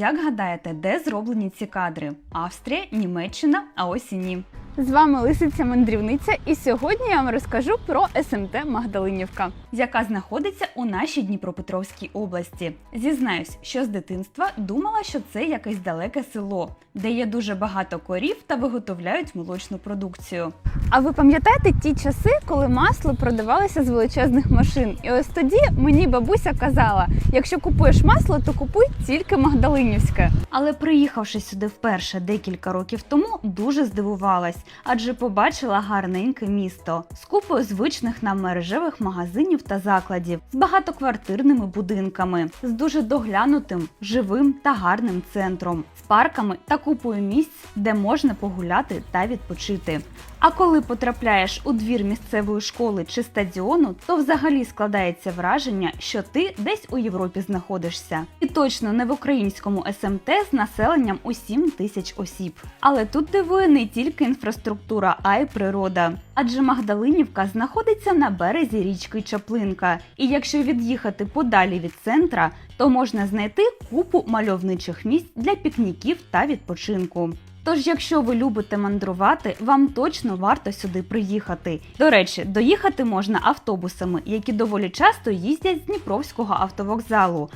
Як гадаєте, де зроблені ці кадри? Австрія, Німеччина, а ось і ні. З вами Лисиця Мандрівниця, і сьогодні я вам розкажу про СМТ Магдалинівка. яка знаходиться у нашій Дніпропетровській області. Зізнаюсь, що з дитинства думала, що це якесь далеке село, де є дуже багато корів та виготовляють молочну продукцію. А ви пам'ятаєте ті часи, коли масло продавалося з величезних машин? І ось тоді мені бабуся казала: якщо купуєш масло, то купуй тільки Магдалинівське. Але приїхавши сюди вперше декілька років тому, дуже здивувалась, адже побачила гарненьке місто з купою звичних нам мережевих магазинів та закладів, з багатоквартирними будинками, з дуже доглянутим, живим та гарним центром, з парками та купою місць, де можна погуляти та відпочити. А коли потрапляєш у двір місцевої школи чи стадіону, то взагалі складається враження, що ти десь у Європі знаходишся. І точно не в українському СМТ з населенням у 7 тисяч осіб. Але тут дивує не тільки інфраструктура, а й природа. Адже Магдалинівка знаходиться на березі річки Чаплинка. І якщо від'їхати подалі від центра, то можна знайти купу мальовничих місць для пікніків та відпочинку. Тож, якщо ви любите мандрувати, вам точно варто сюди приїхати. До речі, доїхати можна автобусами, які доволі часто їздять з Дніпровського автовокзалу.